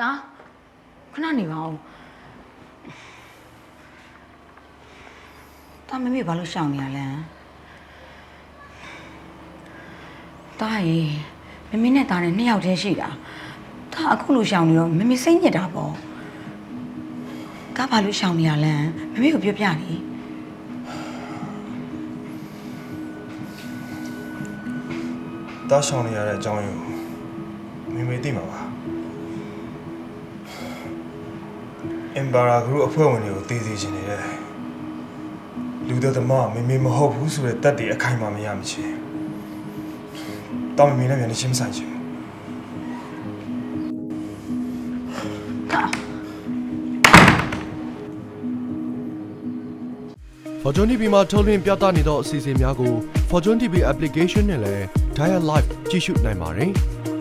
တာခဏနေပါဦးတာမမေဘာလို့ရှောင်နေရလဲတာရေမမေနဲ့တာနဲ့နှစ်ယောက်တည်းရှိတာတာအခုလိုရှောင်နေတော့မမေစိတ်ညစ်တာပေါ့တာဘာလို့ရှောင်နေရလဲမမေကိုပြောပြနေတားရှောင်နေရတဲ့အကြောင်းရင်းကိုမေမေသိမှာပါ အင်ဘာရာဂရုအဖွဲ့ဝင်တွေကိုတည်စီခြင်းနေတဲ့လူသက်သမားမေမေမဟုတ်ဘူးဆိုတဲ့တက်တည်အခိုင်အမာမရမချင်းတောင်းမေမေနဲ့မြန်နေရှင်းမဆိုင်ချင်ဘူးတာ Fortune TV မှာထုတ်လွှင့်ပြသနေသောအစီအစဉ်များကို Fortune TV application နဲ့လည်း Dial Live ကြည့်ရှုနိုင်ပါတယ်။